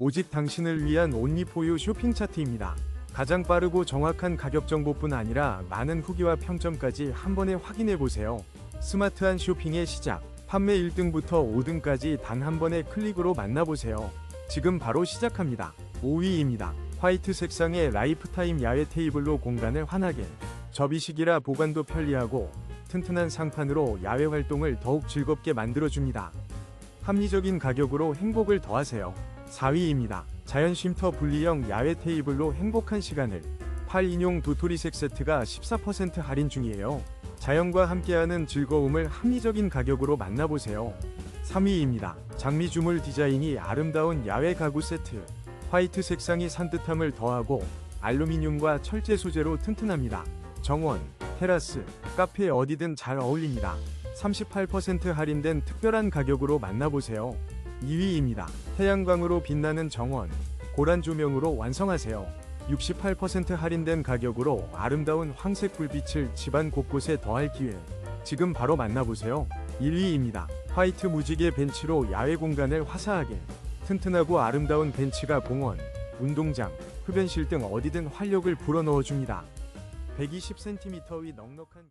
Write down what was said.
오직 당신을 위한 온리포유 쇼핑 차트입니다. 가장 빠르고 정확한 가격 정보뿐 아니라 많은 후기와 평점까지 한 번에 확인해 보세요. 스마트한 쇼핑의 시작. 판매 1등부터 5등까지 단 한 번의 클릭으로 만나보세요. 지금 바로 시작합니다. 5위입니다. 화이트 색상의 라이프타임 야외 테이블로 공간을 환하게. 접이식이라 보관도 편리하고 튼튼한 상판으로 야외 활동을 더욱 즐겁게 만들어줍니다. 합리적인 가격으로 행복을 더하세요. 4위입니다. 자연 쉼터 분리형 야외 테이블로 행복한 시간을 8 인용 도토리색 세트가 14% 할인 중이에요. 자연과 함께하는 즐거움을 합리적인 가격으로 만나보세요. 3위입니다. 장미 주물 디자인이 아름다운 야외 가구 세트. 화이트 색상이 산뜻함을 더하고 알루미늄과 철제 소재로 튼튼합니다. 정원, 테라스, 카페 어디든 잘 어울립니다. 38% 할인된 특별한 가격으로 만나보세요. 2위입니다. 태양광으로 빛나는 정원, 고란 조명으로 완성하세요. 68% 할인된 가격으로 아름다운 황색 불빛을 집안 곳곳에 더할 기회. 지금 바로 만나보세요. 1위입니다. 화이트 무지개 벤치로 야외 공간을 화사하게. 튼튼하고 아름다운 벤치가 공원, 운동장, 흡연실 등 어디든 활력을 불어넣어줍니다. 120cm 위 넉넉한